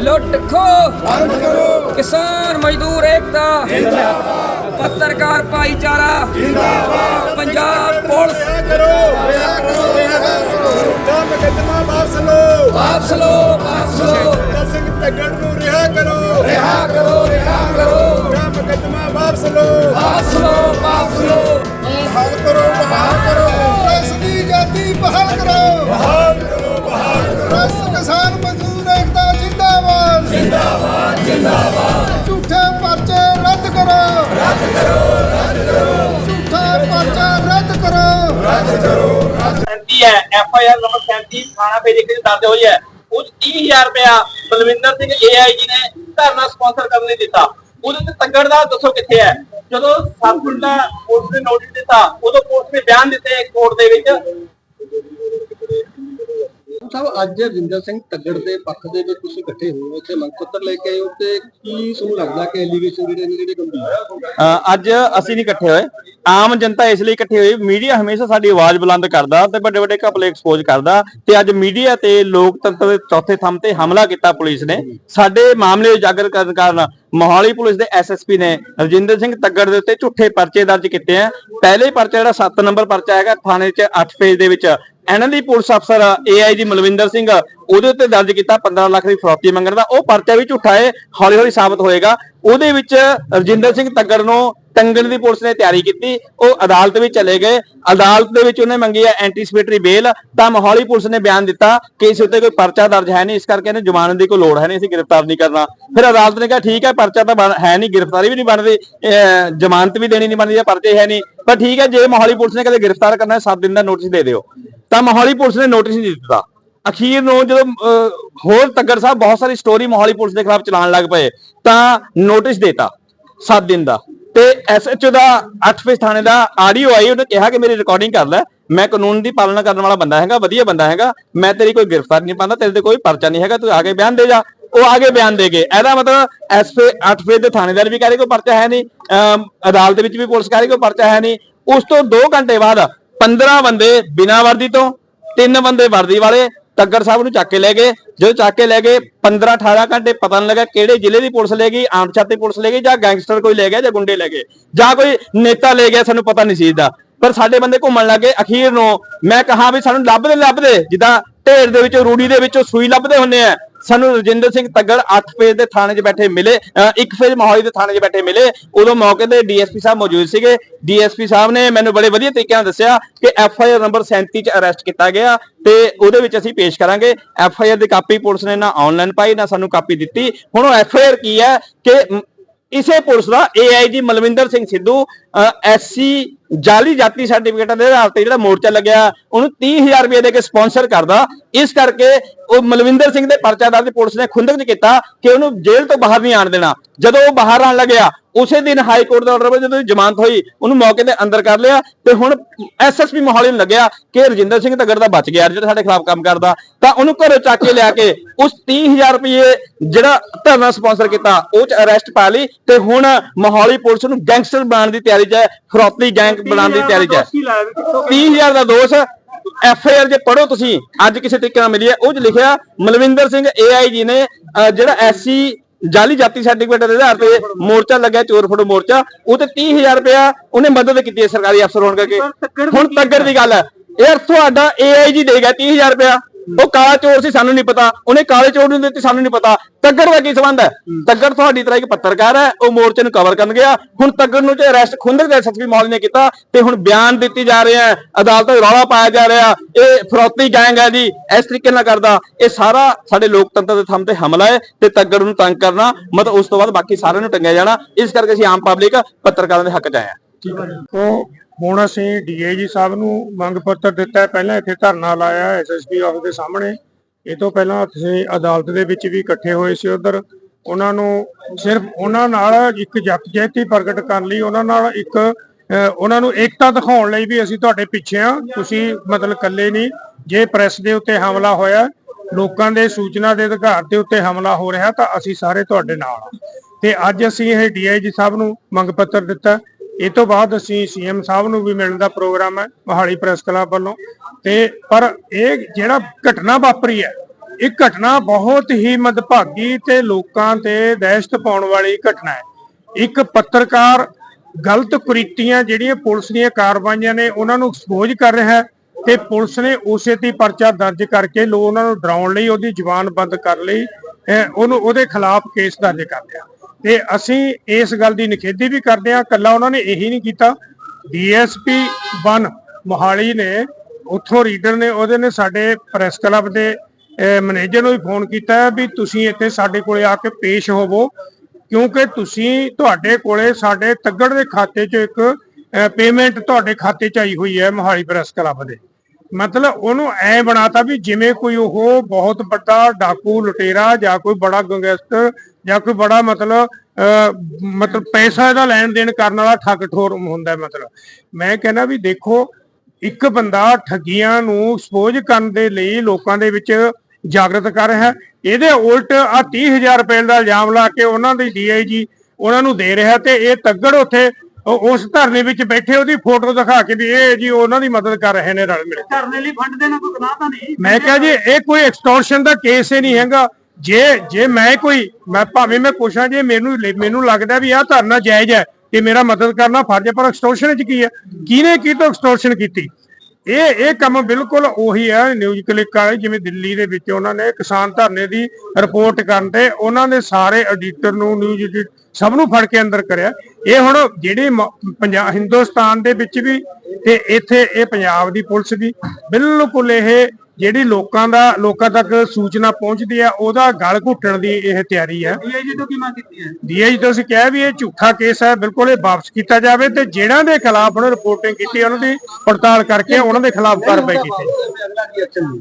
ਲੁੱਟ ਖੋ। ਬੰਦ ਕਰੋ ਕਿਸਾਨ ਮਜ਼ਦੂਰ ਏਕਤਾ। ਜਿੰਦਾਬਾਦ ਪੱਤਰਕਾਰ ਭਾਈਚਾਰਾ। ਜਿੰਦਾਬਾਦ ਪੰਜਾਬ ਪੁਲਿਸ। ਕਰੋ ਰਿਹਾ ਕਰੋ ਰਿਹਾ ਕਰੋ ਦਾ ਮੁਕੱਦਮਾ ਵਾਪਸ ਲਓ ਵਾਪਸ ਲੋ ਵਾਪਸ ਲੋ ਦਾ ਸਿੰਘ ਤੱਗੜ ਨੂੰ ਰਿਹਾ ਕਰੋ। ਰਿਹਾ ਕਰੋ ਰਿਹਾ ਕਰੋ। ਦਾ ਮੁਕੱਦਮਾ ਵਾਪਸ ਲਓ। ਪਰਚਾ ਰੱਦ ਕਰੋ। 37 ਹੈ ਐਫ ਆਈ ਆਰ ਨੰਬਰ 37 ਥਾਣਾ ਪੇਜ ਕੇ ਦਰਜ ਹੋਈ ਹੈ। ਉਹ 'ਚ 30000 ਰੁਪਇਆ ਬਲਵਿੰਦਰ ਸਿੰਘ ਏਆਈਜੀ ਨੇ ਧਰਨਾ ਸਪਾਂਸਰ ਕਰਨ ਲਈ ਦਿੱਤਾ। ਉਹਦੇ ਤੇ ਤੰਗੜ ਦਾ ਦੱਸੋ ਕਿੱਥੇ ਹੈ? ਜਦੋਂ ਸਬਕੁੰਡ ਪੁਲਿਸ ਨੇ ਨੋਟਿਸ ਦਿੱਤਾ ਉਦੋਂ ਪੁਲਿਸ ਨੇ ਬਿਆਨ ਦਿੱਤੇ ਕੋਰਟ ਦੇ ਵਿੱਚ। ਸਾਹਿਬ, ਅੱਜ ਰਿੰਦਰ ਸਿੰਘ ਤੱਗੜ ਦੇ ਪੱਖ ਦੇ ਵਿੱਚ ਤੁਸੀਂ ਇਕੱਠੇ ਹੋਏ ਹੋ, ਇੱਥੇ ਮੰਗ ਪੱਤਰ ਲੈ ਕੇ ਆਏ ਹੋ ਤੇ ਕੀ ਤੁਹਾਨੂੰ ਲੱਗਦਾ ਕਿ ਐਲੀਗੇਸ਼ਨ ਜਿਹੜੇ ਨੇ, ਜਿਹੜੇ ਗੰਭੀਰ ਅੱਜ ਅਸੀਂ ਨਹੀਂ ਇਕੱਠੇ ਹੋਏ। ਆਮ ਜਨਤਾ ਇਸ ਲਈ ਇਕੱਠੇ ਹੋਈ ਮੀਡੀਆ ਹਮੇਸ਼ਾ ਸਾਡੀ ਆਵਾਜ਼ ਬੁਲੰਦ ਕਰਦਾ ਤੇ ਵੱਡੇ ਵੱਡੇ ਘਪਲੇ ਐਕਸਪੋਜ਼ ਕਰਦਾ ਤੇ ਅੱਜ ਮੀਡੀਆ ਤੇ ਲੋਕਤੰਤਰ ਦੇ ਚੌਥੇ ਥੰਮ ਤੇ ਹਮਲਾ ਕੀਤਾ ਪੁਲਿਸ ਨੇ। ਸਾਡੇ ਮਾਮਲੇ ਉਜਾਗਰ ਕਰਨ ਕਾਰਨ ਮੋਹਾਲੀ ਪੁਲਿਸ ਦੇ ਐਸਐਸਪੀ ਨੇ ਰਜਿੰਦਰ ਸਿੰਘ ਤੱਗੜ ਦੇ ਉੱਤੇ ਝੂਠੇ ਪਰਚੇ ਦਰਜ ਕੀਤੇ ਆ। ਪਹਿਲੇ ਪਰਚਾ ਜਿਹੜਾ 7 ਨੰਬਰ ਪਰਚਾ ਹੈਗਾ, ਥਾਣੇ 'ਚ 8 ਫੇਜ ਦੇ ਵਿੱਚ। ਇਹਨਾਂ ਦੀ ਪੁਲਿਸ ਅਫਸਰ ਏਆਈਜੀ ਮਲਵਿੰਦਰ ਸਿੰਘ ਉਹਦੇ ਉੱਤੇ ਦਰਜ ਕੀਤਾ 15 ਲੱਖ ਦੀ ਫਰੌਤੀ ਮੰਗਣ ਦਾ। ਉਹ ਪਰਚਾ ਵੀ ਝੂਠਾ ਹੈ ਹੌਲੀ ਹੌਲੀ ਸਾਬਤ ਹੋਏਗਾ। ਉਹਦੇ ਵਿੱਚ ਰਜਿੰਦਰ ਸਿੰਘ ਤੱਗੜ ਨੂੰ ਟੰਗਣ ਦੀ ਪੁਲਿਸ ਨੇ ਤਿਆਰੀ ਕੀਤੀ। ਉਹ ਅਦਾਲਤ ਵਿੱਚ ਚਲੇ ਗਏ। ਅਦਾਲਤ ਦੇ ਵਿੱਚ ਉਹਨੇ ਮੰਗੀ ਹੈ ਐਂਟੀਸਪੇਟਰੀ ਬੇਲ ਤਾਂ ਮੋਹਾਲੀ ਪੁਲਿਸ ਨੇ ਬਿਆਨ ਦਿੱਤਾ ਕਿ ਇਸ ਉੱਤੇ ਕੋਈ ਪਰਚਾ ਦਰਜ ਹੈ ਨਹੀਂ। ਇਸ ਕਰਕੇ ਇਹਨੂੰ ਜ਼ਮਾਨਤ ਦੀ ਕੋਈ ਲੋੜ ਹੈ ਨਹੀਂ। ਅਸੀਂ ਗ੍ਰਿਫਤਾਰ ਨਹੀਂ ਕਰਨਾ। ਫਿਰ ਅਦਾਲਤ ਨੇ ਕਿਹਾ, ਠੀਕ ਹੈ, ਪਰਚਾ ਤਾਂ ਬਣ- ਹੈ ਨਹੀਂ। ਗ੍ਰਿਫਤਾਰੀ ਵੀ ਨਹੀਂ ਬਣਦੀ। ਅਹ ਜ਼ਮਾਨਤ ਵੀ ਦੇਣੀ ਨਹੀਂ ਬਣਦੀ ਜਾਂ ਪਰਚੇ ਹੈ ਨਹੀਂ। ਪਰ ਠੀਕ ਹੈ, ਜੇ ਮੋਹਾਲੀ ਪੁਲਿਸ ਨੇ ਕਦੇ ਗ੍ਰਿਫਤਾਰ ਕਰਨਾ ਹੈ 7 ਦਿਨ ਦਾ ਨੋਟਿਸ ਦੇ ਦਿਓ। ਤਾਂ ਮੋਹਾਲੀ ਪੁਲਿਸ ਨੇ ਨੋਟਿਸ ਨਹੀਂ ਦਿੱਤਾ। ਅਖੀਰ ਨੂੰ ਜਦੋਂ ਅਹ, ਹੋਰ ਤੱਗਰ ਸਾਹਿਬ ਬਹੁਤ ਸਾਰੀ ਸਟੋਰੀ ਮੋਹਾਲੀ ਪੁਲਿਸ ਦੇ ਖਿਲਾਫ ਚਲਾਉਣ ਲੱਗ ਪਏ ਤਾਂ ਨੋਟਿਸ ਦੇਤਾ 7 ਦਿਨ ਦਾ। ਤੇ ਐਸਐਚਓ ਦਾ 8 ਫੇਸ ਥਾਣੇ ਦਾ ਆਡੀਓ ਆਈ ਉਹਨੇ ਕਿਹਾ ਕਿ ਮੇਰੀ ਰਿਕਾਰਡਿੰਗ ਕਰ ਲੈ। ਮੈਂ ਕਾਨੂੰਨ ਦੀ ਪਾਲਣਾ ਕਰਨ ਵਾਲਾ ਬੰਦਾ ਹੈਗਾ ਵਧੀਆ ਬੰਦਾ ਹੈਗਾ। ਮੈਂ ਤੇਰੀ ਕੋਈ ਗ੍ਰਿਫਤਾਰ ਨਹੀਂ ਪਾਉਂਦਾ ਤੇਰੇ ਤੇ ਕੋਈ ਪਰਚਾ ਨਹੀਂ ਹੈਗਾ ਤੂੰ ਆ ਕੇ ਬਿਆਨ ਦੇ ਜਾ। ਉਹ ਆਗੇ ਬਿਆਨ ਦੇ ਗਏ। ਇਹਦਾ ਮਤਲਬ ਐਸਪੀ 8 ਫੇਸ ਦੇ ਥਾਣੇਦਾਰ ਵੀ ਕਹਿ ਰਹੇ ਕੋਈ ਪਰਚਾ ਹੈ ਨਹੀਂ ਅਮ, ਅਦਾਲਤ ਵਿੱਚ ਵੀ ਪੁਲਿਸ ਕਹਿ ਰਹੀ ਕੋਈ ਪਰਚਾ ਹੈ ਨਹੀਂ। ਉਸ ਤੋਂ 2 ਘੰਟੇ ਬਾਅਦ 15 ਬੰਦੇ ਬਿਨਾਂ ਵਰਦੀ ਤੋਂ ਤਿੰਨ ਬੰਦੇ ਵਰਦੀ ਵਾਲੇ ਤੱਗੜ ਸਾਹਿਬ ਨੂੰ ਚੱਕ ਕੇ ਲੈ ਗਏ। ਜਦੋਂ ਚੱਕ ਕੇ ਲੈ ਗਏ 15 18 ਘੰਟੇ ਪਤਾ ਨਹੀਂ ਲੱਗਾ ਕਿਹੜੇ ਜ਼ਿਲ੍ਹੇ ਦੀ ਪੁਲਿਸ ਲੈ ਗਈ, ਆਮ ਛਾਤੀ ਪੁਲਿਸ ਲੈ ਗਈ ਜਾਂ ਗੈਂਗਸਟਰ ਕੋਈ ਲੈ ਗਿਆ ਜਾਂ ਗੁੰਡੇ ਲੈ ਗਏ, ਜਾਂ ਕੋਈ ਨੇਤਾ ਲੈ ਗਿਆ ਸਾਨੂੰ ਪਤਾ ਨਹੀਂ ਸੀ ਇਹਦਾ। ਪਰ ਸਾਡੇ ਬੰਦੇ ਘੁੰਮਣ ਲੱਗੇ ਅਖੀਰ ਨੂੰ। ਮੈਂ ਕਹਾ ਵੀ ਸਾਨੂੰ ਲੱਭਦੇ ਲੱਭਦੇ ਜਿੱਦਾਂ ਢੇਰ ਦੇ ਵਿੱਚੋਂ, ਰੂੜੀ ਦੇ ਵਿੱਚੋਂ ਸੂਈ ਲੱਭਦੇ ਹੁੰਨੇ ਆ। ਸਾਨੂੰ ਰਜਿੰਦਰ ਸਿੰਘ ਤੱਗੜ 8 ਫੇਜ਼ ਦੇ ਥਾਣੇ 'ਚ ਬੈਠੇ ਮਿਲੇ ਅ, ਫੇਜ਼ ਮੋਹਾਲੀ ਦੇ ਥਾਣੇ 'ਚ ਬੈਠੇ ਮਿਲੇ। ਉਦੋਂ ਮੌਕੇ ਤੇ ਡੀਐਸਪੀ ਸਾਹਿਬ ਮੌਜੂਦ ਸੀਗੇ। ਡੀਐਸਪੀ ਸਾਹਿਬ ਨੇ ਮੈਨੂੰ ਬੜੇ ਵਧੀਆ ਤਰੀਕੇ ਨਾਲ ਦੱਸਿਆ ਕਿ ਐਫ ਆਈ ਆਰ ਨੰਬਰ 37 'ਚ ਅਰੈਸਟ ਕੀਤਾ ਗਿਆ ਤੇ ਉਹਦੇ ਵਿੱਚ ਅਸੀਂ ਪੇਸ਼ ਕਰਾਂਗੇ। ਐਫ ਆਈ ਆਰ ਦੀ ਕਾਪੀ ਪੁਲਿਸ ਨੇ ਨਾ ਆਨਲਾਈਨ ਪਾਈ ਨਾ ਸਾਨੂੰ ਕਾਪੀ ਦਿੱਤੀ। ਹੁਣ ਉਹ ਐਫ ਆਈ ਆਰ ਕੀ ਹੈ ਕਿ ਇਸੇ ਪੁਲਿਸ ਦਾ ਏਆਈਜੀ ਮਲਵਿੰਦਰ ਸਿੰਘ ਸਿੱਧੂ ਐਸਸੀ ਜਾਲੀ ਜਾਤੀ ਸਰਟੀਫਿਕੇਟਾਂ ਦੇ ਆਧਾਰ ਤੇ ਜਿਹੜਾ ਮੋਰਚਾ ਲੱਗਿਆ, ਉਹਨੂੰ 30000 ਰੁਪਏ ਦੇ ਕੇ ਸਪਾਂਸਰ ਕਰਦਾ। ਇਸ ਕਰਕੇ ਉਹ ਮਲਵਿੰਦਰ ਸਿੰਘ ਦੇ ਪਰਚਾ ਦਰਜ ਪੁਲਿਸ ਨੇ ਖੁੰਦਕ ਚ ਕੀਤਾ ਕਿ ਉਹਨੂੰ ਜੇਲ੍ਹ ਤੋਂ ਬਾਹਰ ਨਹੀਂ ਆਣ ਦੇਣਾ। ਜਦੋਂ ਉਹ ਬਾਹਰ ਆਣ ਲੱਗਿਆ, ਉਸੇ ਦਿਨ ਹਾਈ ਕੋਰਟ ਦਾ ਆਰਡਰ ਜਦੋਂ ਜ਼ਮਾਨਤ ਹੋਈ, ਉਹਨੂੰ ਮੌਕੇ ਤੇ ਅੰਦਰ ਕਰ ਲਿਆ ਤੇ ਹੁਣ ਐਸਐਸਪੀ ਮੋਹਾਲੀ ਨੂੰ ਲੱਗਿਆ ਕਿ ਰਜਿੰਦਰ ਸਿੰਘ ਤੱਗੜ ਦਾ ਬਚ ਗਿਆ, ਜਿਹੜਾ ਸਾਡੇ ਖਿਲਾਫ ਕੰਮ ਕਰਦਾ। ਤਾਂ ਉਹਨੂੰ ਘਰੋਂ ਚੱਕ ਕੇ ਲਿਆ ਕੇ ਉਸ 30000 ਰੁਪਏ ਜਿਹੜਾ ਧਰਨਾ ਸਪਾਂਸਰ ਕੀਤਾ, ਉਹ ਚ ਅਰੈਸਟ ਪਾ ਲਈ ਤੇ ਹੁਣ ਮੋਹਾਲੀ ਪੁਲਿਸ ਨੂੰ ਗੈਂਗਸਟਰ ਬਣਾਉਣ ਦੀ ਤਿਆਰੀ 'ਚ ਹੈ ਫਰੋਤੀ ਗੈਂਗ ਬਣਾਉਣ ਦੀ ਤਿਆਰੀ 'ਚ ਹੈ। 30000 ਦਾ ਦੋਸ਼ ਐਫ ਆਈ ਆਰ ਜੇ ਪੜੋ ਤੁਸੀਂ ਅੱਜ ਕਿਸੇ ਤਰੀਕੇ ਨਾਲ ਮਿਲੀ ਹੈ। ਉਹ ਚ ਲਿਖਿਆ ਮਲਵਿੰਦਰ ਸਿੰਘ ਏਆਈਜੀ ਨੇ ਜਿਹੜਾ ਐਸਸੀ ਜਾਲੀ ਜਾਤੀ ਸਰਟੀਫਿਕੇਟ ਦੇ ਆਧਾਰ ਤੇ ਮੋਰਚਾ ਲੱਗਿਆ ਚੋਰ ਫੜੋ ਮੋਰਚਾ ਉਹ ਤੇ 30000 ਰੁਪਇਆ ਉਹਨੇ ਮਦਦ ਕੀਤੀ ਹੈ ਸਰਕਾਰੀ ਅਫਸਰ ਹੋਣ ਕਰਕੇ। ਹੁਣ ਤੱਕਰ ਦੀ ਗੱਲ ਹੈ। ਯਾਰ ਤੁਹਾਡਾ ਏਆਈਜੀ ਦੇਗਾ 30000 ਰੁਪਇਆ। ਉਹ ਕਾਲਾ ਚੋਰ ਸੀ ਸਾਨੂੰ ਨਹੀਂ ਪਤਾ। ਉਹਨੇ ਕਾਲੇ ਚੋਰ ਨੂੰ ਦਿੱਤੀ ਸਾਨੂੰ ਨਹੀਂ ਪਤਾ। ਤੱਗੜ ਦਾ ਕੀ ਸੰਬੰਧ ਹੈ? ਤੱਗੜ ਤੁਹਾਡੀ ਤਰ੍ਹਾਂ ਇੱਕ ਪੱਤਰਕਾਰ ਹੈ ਉਹ ਮੋਰਚੇ ਨੂੰ ਕਵਰ ਕਰਨ ਗਿਆ। ਹੁਣ ਤੱਗੜ ਨੂੰ ਤੇ ਅਰੈਸਟ ਖੁੰਦਕ ਦੇ ਐਸਐਸਪੀ ਮੌਲ ਨੇ ਕੀਤਾ ਤੇ ਹੁਣ ਬਿਆਨ ਦਿੱਤੀ ਜਾ ਰਹੇ ਹੈ ਅਦਾਲਤ ਵਿੱਚ ਰੌਲਾ ਪਾਇਆ ਜਾ ਰਿਹਾ। ਇਹ ਫਰੋਤੀ ਗੈਂਗ ਹੈ ਜੀ ਇਸ ਤਰੀਕੇ ਨਾਲ ਕਰਦਾ। ਇਹ ਸਾਰਾ ਸਾਡੇ ਲੋਕਤੰਤਰ ਦੇ ਥੰਮ ਤੇ ਹਮਲਾ ਹੈ ਤੇ ਤੱਗੜ ਨੂੰ ਤੰਗ ਕਰਨਾ ਮਤਲਬ ਉਸ ਤੋਂ ਬਾਅਦ ਬਾਕੀ ਸਾਰਿਆਂ ਨੂੰ ਟੰਗਿਆ ਜਾਣਾ। ਇਸ ਕਰਕੇ ਅਸੀਂ ਆਮ ਪਬਲਿਕ ਪੱਤਰਕਾਰਾਂ ਦੇ ਹੱਕ 'ਚ ਆਏ ਹਾਂ ਹੁਣ ਅਸੀਂ ਡੀਏਜੀ ਸਾਹਿਬ ਨੂੰ ਮੰਗ ਪੱਤਰ ਦਿੱਤਾ ਹੈ। ਪਹਿਲਾਂ ਇੱਥੇ ਧਰਨਾ ਲਾਇਆ ਐਸਐਸਪੀ ਆਫਿਸ ਦੇ ਸਾਹਮਣੇ। ਇਹ ਤੋਂ ਪਹਿਲਾਂ ਅਸੀਂ ਅਦਾਲਤ ਦੇ ਵਿੱਚ ਵੀ ਇਕੱਠੇ ਹੋਏ ਸੀ ਉਧਰ। ਉਹਨਾਂ ਨੂੰ ਸਿਰਫ ਉਹਨਾਂ ਨਾਲ ਇੱਕ ਜਥੇਬੰਦੀ ਪ੍ਰਗਟ ਕਰਨ ਲਈ ਉਹਨਾਂ ਨਾਲ ਇੱਕ ਉਹਨਾਂ ਨੂੰ ਏਕਤਾ ਦਿਖਾਉਣ ਲਈ ਵੀ ਅਸੀਂ ਤੁਹਾਡੇ ਪਿੱਛੇ ਆ ਤੁਸੀਂ ਮਤਲਬ ਇਕੱਲੇ ਨਹੀਂ। ਜੇ ਪ੍ਰੈਸ ਦੇ ਉੱਤੇ ਹਮਲਾ ਹੋਇਆ, ਲੋਕਾਂ ਦੇ ਸੂਚਨਾ ਦੇ ਅਧਿਕਾਰ ਦੇ ਉੱਤੇ ਹਮਲਾ ਹੋ ਰਿਹਾ ਤਾਂ ਅਸੀਂ ਸਾਰੇ ਤੁਹਾਡੇ ਨਾਲ ਆ ਤੇ ਅੱਜ ਅਸੀਂ ਇਹ ਡੀਆਈਜੀ ਸਾਹਿਬ ਨੂੰ ਮੰਗ ਪੱਤਰ ਦਿੱਤਾ। ਇਹ ਤੋਂ ਬਾਅਦ ਅਸੀਂ ਸੀਐਮ ਸਾਹਿਬ ਨੂੰ ਵੀ ਮਿਲਣ ਦਾ ਪ੍ਰੋਗਰਾਮ ਹੈ, ਮੋਹਾਲੀ ਪ੍ਰੈਸ ਕਲੱਬ ਵੱਲੋਂ। ਤੇ ਪਰ ਇਹ ਜਿਹੜਾ ਘਟਨਾ ਵਾਪਰੀ ਹੈ, ਇਹ ਘਟਨਾ ਬਹੁਤ ਹੀ ਮਦਭਾਗੀ ਤੇ ਲੋਕਾਂ ਤੇ ਦਹਿਸ਼ਤ ਪਾਉਣ ਵਾਲੀ ਘਟਨਾ ਹੈ। ਇੱਕ ਪੱਤਰਕਾਰ ਗਲਤ ਕੁਰੀਤੀਆਂ ਜਿਹੜੀਆਂ ਪੁਲਿਸ ਦੀਆਂ ਕਾਰਵਾਈਆਂ ਨੇ, ਉਹਨਾਂ ਨੂੰ ਐਕਸਪੋਜ਼ ਕਰ ਰਿਹਾ ਹੈ ਤੇ ਪੁਲਿਸ ਨੇ ਉਸੇ ਤੇ ਪਰਚਾ ਦਰਜ ਕਰਕੇ ਲੋ ਉਹਨਾਂ ਨੂੰ ਡਰਾਉਣ ਲਈ, ਉਹਦੀ ਜ਼ੁਬਾਨ ਬੰਦ ਕਰ ਲਈ ਉਹਨੂੰ, ਉਹਦੇ ਖਿਲਾਫ ਕੇਸ ਦਰਜ ਕਰ ਲਿਆ। ਤੇ ਅਸੀਂ ਇਸ ਗੱਲ ਦੀ ਨਿਖੇਧੀ ਵੀ ਕਰਦੇ ਹਾਂ ਕੱਲਾ ਉਹਨਾਂ ਨੇ ਇਹੀ ਨਹੀਂ ਕੀਤਾ। ਡੀਐਸਪੀ 1 ਮੋਹਾਲੀ ਨੇ, ਉੱਥੋਂ ਰੀਡਰ ਨੇ, ਉਹਦੇ ਨੇ ਸਾਡੇ ਪ੍ਰੈਸ ਕਲੱਬ ਦੇ ਮੈਨੇਜਰ ਨੂੰ ਵੀ ਫੋਨ ਕੀਤਾ ਵੀ ਤੁਸੀਂ ਇੱਥੇ ਸਾਡੇ ਕੋਲੇ ਆ ਕੇ ਪੇਸ਼ ਹੋਵੋ, ਕਿਉਂਕਿ ਤੁਸੀਂ ਤੁਹਾਡੇ ਕੋਲੇ ਸਾਡੇ ਤੱਗੜ ਦੇ ਖਾਤੇ 'ਚ ਇੱਕ ਪੇਮੈਂਟ ਤੁਹਾਡੇ ਖਾਤੇ 'ਚ ਆਈ ਹੋਈ ਹੈ ਮੋਹਾਲੀ ਪ੍ਰੈਸ ਕਲੱਬ ਦੇ। ਮਤਲਬ ਉਹਨੂੰ ਐ ਬਣਾਤਾ ਵੀ ਜਿਵੇਂ ਕੋਈ ਉਹ ਬਹੁਤ ਵੱਡਾ ਡਾਕੂ, ਲੁਟੇਰਾ ਜਾਂ ਕੋਈ ਬੜਾ ਗੈਂਗਸਟਰ ਜਾਂ ਕੋਈ ਬੜਾ ਮਤਲਬ ਮਤਲਬ ਪੈਸਾ ਦਾ ਲੈਣ ਦੇਣ ਕਰਨ ਵਾਲਾ ਠੱਗ ਠੋਰ ਹੁੰਦਾ ਮਤਲਬ। ਮੈਂ ਕਹਿੰਦਾ ਵੀ ਦੇਖੋ, ਇੱਕ ਬੰਦਾ ਠੱਗੀਆਂ ਨੂੰ ਐਕਸਪੋਜ਼ ਕਰਨ ਦੇ ਲਈ ਲੋਕਾਂ ਦੇ ਵਿੱਚ ਜਾਗਰਤ ਕਰ ਰਿਹਾ, ਇਹਦੇ ਉਲਟ ਆ 30000 ਰੁਪਏ ਦਾ ਇਲਜ਼ਾਮ ਲਾ ਕੇ ਉਹਨਾਂ ਦੀ ਡੀਆਈਜੀ ਉਹਨਾਂ ਨੂੰ ਦੇ ਰਿਹਾ ਤੇ ਇਹ ਤੱਗੜ ਉੱਥੇ ਉਸ ਧਰਨੇ ਵਿੱਚ ਬੈਠੇ ਉਹਦੀ ਫੋਟੋ ਦਿਖਾ ਕੇ ਵੀ ਇਹ ਜੀ ਉਹਨਾਂ ਦੀ ਮਦਦ ਕਰ ਰਹੇ ਨੇ ਰਲ ਮਿਲ ਕੇ। ਧਰਨੇ ਲਈ ਫੰਡ ਦੇਣਾ ਕੋਈ ਗੁਨਾਹ ਤਾਂ ਨਹੀਂ? ਮੈਂ ਕਿਹਾ ਜੀ ਇਹ ਕੋਈ ਐਕਸਟੋਰਸ਼ਨ ਦਾ ਕੇਸ ਹੀ ਨਹੀਂ ਹੈਗਾ। ਜੇ ਜੇ ਮੈਂ ਕੋਈ ਮੈਂ ਭਾਵੇਂ ਮੈਂ ਪੁੱਛਾਂ ਜੇ ਮੈਨੂੰ ਮੈਨੂੰ ਲੱਗਦਾ ਵੀ ਆਹ ਧਰਨਾ ਜਾਇਜ਼ ਹੈ ਤੇ ਮੇਰਾ ਮਦਦ ਕਰਨਾ ਫਰਜ਼ ਹੈ ਪਰ ਐਕਸਟੋਰਸ਼ਨ ਚ ਕੀ ਹੈ? ਕਿਹਨੇ ਕੀ ਤੋਂ ਐਕਸਟੋਰਸ਼ਨ ਕੀਤੀ? ਇਹ ਇਹ ਕੰਮ ਬਿਲਕੁਲ ਉਹੀ ਹੈ ਨਿਊਜ਼ ਕਲਿੱਕ ਵਾਲੇ ਜਿਵੇਂ ਦਿੱਲੀ ਦੇ ਵਿੱਚ ਉਹਨਾਂ ਨੇ ਕਿਸਾਨ ਧਰਨੇ ਦੀ ਰਿਪੋਰਟ ਕਰਨ ਤੇ ਉਹਨਾਂ ਨੇ ਸਾਰੇ ਐਡੀਟਰ ਨੂੰ ਨਿਊਜ਼ ਸਭ ਨੂੰ ਫੜ ਕੇ ਅੰਦਰ ਕਰਿਆ। ਇਹ ਹੁਣ ਜਿਹੜੀ ਪੰਜਾਬ ਹਿੰਦੁਸਤਾਨ ਦੇ ਵਿੱਚ ਵੀ ਤੇ ਇੱਥੇ ਇਹ ਪੰਜਾਬ ਦੀ ਪੁਲਿਸ ਵੀ, ਬਿਲਕੁਲ ਇਹ ਜਿਹੜੀ ਲੋਕਾਂ ਦਾ ਲੋਕਾਂ ਤੱਕ ਸੂਚਨਾ ਪਹੁੰਚਦੀ ਹੈ ਉਹਦਾ ਗਲ ਘੁੱਟਣ ਦੀ ਇਹ ਤਿਆਰੀ ਹੈ ਡੀਆਈਜੀ ਤੋਂ ਕੀ ਮੰਗ ਕੀਤੀ ਹੈ? ਡੀਆਈ ਤੋਂ ਅਸੀਂ ਕਿਹਾ ਵੀ ਇਹ ਝੂਠਾ ਕੇਸ ਹੈ ਬਿਲਕੁਲ ਇਹ ਵਾਪਸ ਕੀਤਾ ਜਾਵੇ ਤੇ ਜਿਹੜਾਂ ਦੇ ਖਿਲਾਫ ਉਹਨੇ ਰਿਪੋਰਟਿੰਗ ਕੀਤੀ ਉਹਨਾਂ ਦੀ ਪੜਤਾਲ ਕਰਕੇ ਉਹਨਾਂ ਦੇ ਖਿਲਾਫ ਕਾਰਵਾਈ ਕੀਤੀ।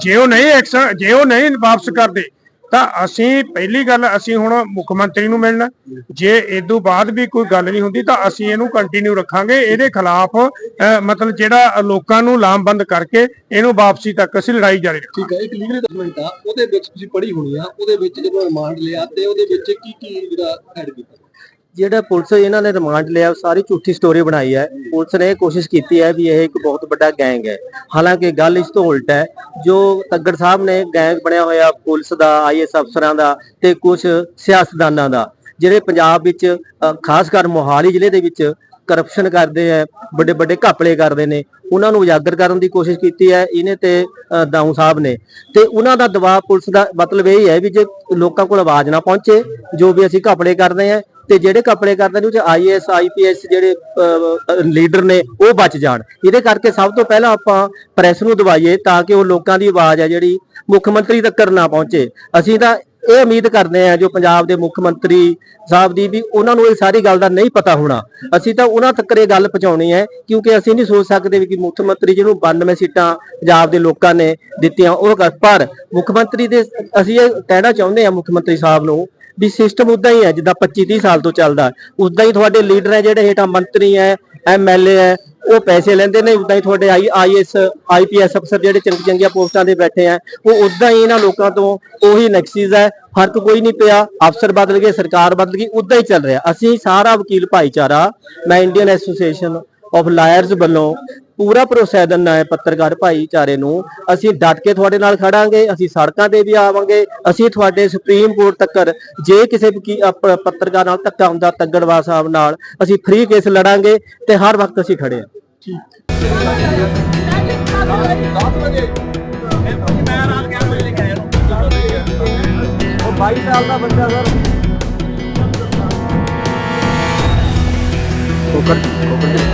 ਜੇ ਉਹ ਨਹੀਂ ਐਕਸ਼ਨ ਜੇ ਉਹ ਨਹੀਂ ਵਾਪਸ ਕਰਦੇ ਤਾਂ ਅਸੀਂ ਪਹਿਲੀ ਗੱਲ ਅਸੀਂ ਹੁਣ ਮੁੱਖ ਮੰਤਰੀ ਨੂੰ ਮਿਲਣਾ। ਜੇ ਇਦੋਂ ਬਾਅਦ ਵੀ ਕੋਈ ਗੱਲ ਨਹੀਂ ਹੁੰਦੀ ਤਾਂ ਅਸੀਂ ਇਹਨੂੰ ਕੰਟੀਨਿਊ ਰੱਖਾਂਗੇ। ਇਹਦੇ ਖਿਲਾਫ ਮਤਲਬ ਜਿਹੜਾ ਲੋਕਾਂ ਨੂੰ ਲਾਮਬੰਦ ਕਰਕੇ ਇਹਨੂੰ ਵਾਪਸੀ ਤੱਕ ਅਸੀਂ ਲੜਾਈ ਜਾਰੀ ਰੱਖਾਂਗੇ। ਠੀਕ ਹੈ, ਇੱਕ ਲੀਗਲ ਡਾਕੂਮੈਂਟ ਆ। ਉਹਦੇ ਵਿੱਚ ਤੁਸੀਂ ਪੜ੍ਹੀ ਹੋਣੀ ਆ। ਉਹਦੇ ਵਿੱਚ ਜਦੋਂ ਰਿਮਾਂਡ ਲਿਆ ਤੇ ਉਹਦੇ ਵਿੱਚ ਕੀ ਕੀ ਜਿਹੜਾ ਐਡ ਕੀਤਾ? ਜਿਹੜਾ ਪੁਲਿਸ ਇਹਨਾਂ ਨੇ ਰਿਮਾਂਡ ਲਿਆ, ਉਹ ਸਾਰੀ ਝੂਠੀ ਸਟੋਰੀ ਬਣਾਈ ਹੈ। ਪੁਲਿਸ ਨੇ ਕੋਸ਼ਿਸ਼ ਕੀਤੀ ਹੈ ਵੀ ਇਹ ਇੱਕ ਬਹੁਤ ਵੱਡਾ ਗੈਂਗ ਹੈ। ਹਾਲਾਂਕਿ ਗੱਲ ਇਸ ਤੋਂ ਉਲਟ ਹੈ, ਜੋ ਤੱਗੜ ਸਾਹਿਬ ਨੇ ਗੈਂਗ ਬਣਿਆ ਹੋਇਆ ਪੁਲਿਸ ਦਾ ਆਈਐਸ ਅਫਸਰਾਂ ਦਾ ਤੇ ਕੁਝ ਸਿਆਸਤਦਾਨਾਂ ਦਾ, ਜਿਹੜੇ ਪੰਜਾਬ ਵਿੱਚ ਖਾਸ ਕਰ ਮੋਹਾਲੀ ਜ਼ਿਲ੍ਹੇ ਦੇ ਵਿੱਚ ਕਰਪਸ਼ਨ ਕਰਦੇ ਆ ਵੱਡੇ ਵੱਡੇ ਘਪਲੇ ਕਰਦੇ ਨੇ, ਉਹਨਾਂ ਨੂੰ ਉਜਾਗਰ ਕਰਨ ਦੀ ਕੋਸ਼ਿਸ਼ ਕੀਤੀ ਹੈ, ਇਹਨੇ ਤੇ ਦਾਊ ਸਾਹਿਬ ਨੇ। ਤੇ ਉਹਨਾਂ ਦਾ ਦਬਾਅ ਪੁਲਿਸ ਦਾ ਮਤਲਬ ਇਹ ਹੈ ਵੀ ਜੇ ਲੋਕਾਂ ਕੋਲ ਆਵਾਜ਼ ਨਾ ਪਹੁੰਚੇ, ਜੋ ਵੀ ਅਸੀਂ ਘਪਲੇ ਕਰਦੇ ਆ ਤੇ ਜਿਹੜੇ ਕੱਪੜੇ ਕਰਦੇ ਨੇ ਉਹ ਚ ਆਈਐਸ ਆਈਪੀਐਸ ਜਿਹੜੇ ਲੀਡਰ ਨੇ, ਉਹ ਬਚ ਜਾਣ। ਇਹਦੇ ਕਰਕੇ ਸਭ ਤੋਂ ਪਹਿਲਾਂ ਆਪਾਂ ਪ੍ਰੈਸ ਨੂੰ ਦਵਾਈਏ ਤਾਂ ਕਿ ਉਹ ਲੋਕਾਂ ਦੀ ਆਵਾਜ਼ ਹੈ ਜਿਹੜੀ ਮੁੱਖ ਮੰਤਰੀ ਤੱਕ ਨਾ ਪਹੁੰਚੇ। ਅਸੀਂ ਤਾਂ ਇਹ ਉਮੀਦ ਕਰਦੇ ਆ ਜੋ ਪੰਜਾਬ ਦੇ ਮੁੱਖ ਮੰਤਰੀ ਸਾਹਿਬ ਦੀ ਵੀ ਉਹਨਾਂ ਨੂੰ ਇਹ ਸਾਰੀ ਗੱਲ ਦਾ ਨਹੀਂ ਪਤਾ ਹੋਣਾ। ਅਸੀਂ ਤਾਂ ਉਹਨਾਂ ਤੱਕ ਇਹ ਗੱਲ ਪਹੁੰਚਾਉਣੀ ਹੈ ਕਿਉਂਕਿ ਅਸੀਂ ਨਹੀਂ ਸੋਚ ਸਕਦੇ ਕਿ ਮੁੱਖ ਮੰਤਰੀ ਜਿਹਨੂੰ 92 ਸੀਟਾਂ ਪੰਜਾਬ ਦੇ ਲੋਕਾਂ ਨੇ ਦਿੱਤੀਆਂ ਉਹ ਕਰ- ਪਰ ਮੁੱਖ ਮੰਤਰੀ ਦੇ ਅਸੀਂ ਇਹ ਕਹਿਣਾ ਚਾਹੁੰਦੇ ਆ ਮੁੱਖ ਮੰਤਰੀ ਸਾਹਿਬ ਨੂੰ ਵੀ ਸਿਸਟਮ ਉਦਾਂ ਹੀ ਹੈ, ਜਿੱਦਾਂ 25 30 ਸਾਲ ਤੋਂ ਚੱਲਦਾ ਉਦਾਂ ਹੀ ਤੁਹਾਡੇ ਲੀਡਰ ਹੈ, ਜਿਹੜੇ ਹੇਠਾਂ ਮੰਤਰੀ ਹੈ ਐਮਐਲਏ ਹੈ, ਉਹ ਪੈਸੇ ਲੈਂਦੇ ਨੇ ਉਦਾਂ ਹੀ ਤੁਹਾਡੇ ਆਈ ਆਈਐਸ ਆਈਪੀਐਸ ਅਫਸਰ ਜਿਹੜੇ ਚੰਗੀ ਚੰਗੀਆਂ ਪੋਸਟਾਂ ਤੇ ਬੈਠੇ ਆ ਉਹ ਉਦਾਂ ਹੀ ਇਹਨਾਂ ਲੋਕਾਂ ਤੋਂ ਉਹੀ ਨੈਕਸਿਸ ਹੈ, ਫ਼ਰਕ ਕੋਈ ਨਹੀਂ ਪਿਆ, ਅਫਸਰ ਬਦਲ ਗਏ, ਸਰਕਾਰ ਬਦਲ ਗਈ ਉਦਾਂ ਹੀ ਚੱਲ ਰਿਹਾ। ਅਸੀਂ ਸਾਰਾ ਵਕੀਲ ਭਾਈਚਾਰਾ, ਮੈਂ ਇੰਡੀਅਨ ਐਸੋਸੀਏਸ਼ਨ ਆਫ ਲਾਇਰਸ ਵੱਲੋਂ ਪੂਰਾ ਭਰੋਸਾ ਦਿੰਦਾ ਹੈ ਪੱਤਰਕਾਰ ਭਾਈਚਾਰੇ ਨੂੰ। ਅਸੀਂ ਡਟ ਕੇ ਤੁਹਾਡੇ ਨਾਲ ਖੜਾਂਗੇ ਅਸੀਂ ਸੜਕਾਂ ਤੇ ਵੀ ਆਵਾਂਗੇ ਅਸੀਂ ਤੁਹਾਡੇ ਸੁਪਰੀਮ ਕੋਰਟ ਤੱਕ ਜੇ ਕਿਸੇ ਪੱਤਰਕਾਰ ਨਾਲ ਧੱਕਾ ਹੁੰਦਾ ਤੱਗੜਵਾ ਸਾਹਿਬ ਨਾਲ ਅਸੀਂ ਫ੍ਰੀ ਕੇਸ ਲੜਾਂਗੇ ਤੇ ਹਰ ਵਕਤ ਅਸੀਂ ਖੜੇ ਹਾਂ। ਉਹ 22 ਸਾਲ ਦਾ ਬੱਚਾ ਸਰ ਧੱਕਾ ਹੋ